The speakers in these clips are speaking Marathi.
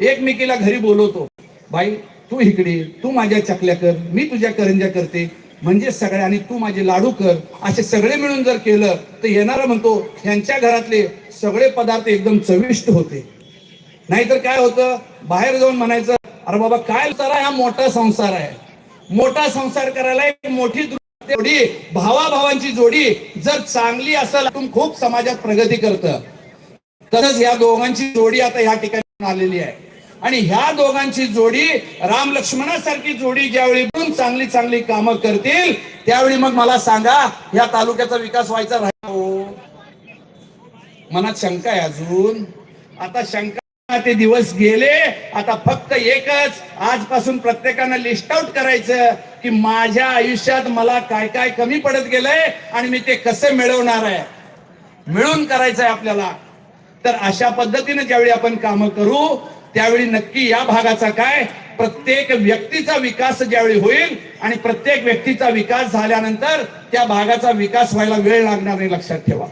एकमेकीला घरी बोलवतो. बाई तू इकडे तू माझ्या चकल्या कर. मी तुझ्या करंजा करते. म्हणजे सगळ्या आणि तू माझे लाडू कर. असे सगळे मिळून जर केलं तर येणारा म्हणतो यांच्या घरातले सगळे पदार्थ एकदम चविष्ट होते. नाहीतर काय होतं? बाहेर जाऊन म्हणायचं अरे बाबा काय सारा हा मोठा संसार आहे. मोठा संसार करायला एक मोठी जोडी भावाभावांची जोडी जर चांगली असेल खूप समाजात प्रगती करतं. तसंच या दोघांची जोडी आता या ठिकाणी आलेली आहे. आणि ह्या दोघांची जोडी राम लक्ष्मणासारखी जोडी ज्यावेळी पण चांगली चांगली कामं करतील त्यावेळी मग मला सांगा या तालुक्याचा विकास व्हायचा राहिला हो? मनात शंका आहे अजून. आता शंका ते दिवस गेले आता फक्त एकच. आजपासून प्रत्येकानं लिस्ट आउट करायचं की माझ्या आयुष्यात मला काय काय कमी पडत गेलंय आणि मी ते कसे मिळवणार आहे. मिळून करायचंय आपल्याला. तर अशा पद्धतीने ज्यावेळी आपण कामं करू त्यावेळी नक्की या भागाचा काय? प्रत्येक व्यक्तीचा विकास ज्यावेळी होईल आणि प्रत्येक व्यक्तीचा विकास झाल्यानंतर त्या भागाचा विकास व्हायला वेळ लागणार नाही लक्षात ठेवा.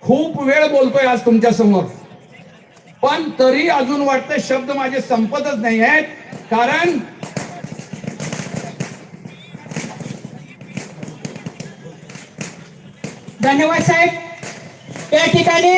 खूप वेळ बोलतोय आज तुमच्यासमोर. पण तरी अजून वाटतं शब्द माझे संपतच नाही आहेत. कारण धन्यवाद साहेब. या ठिकाणी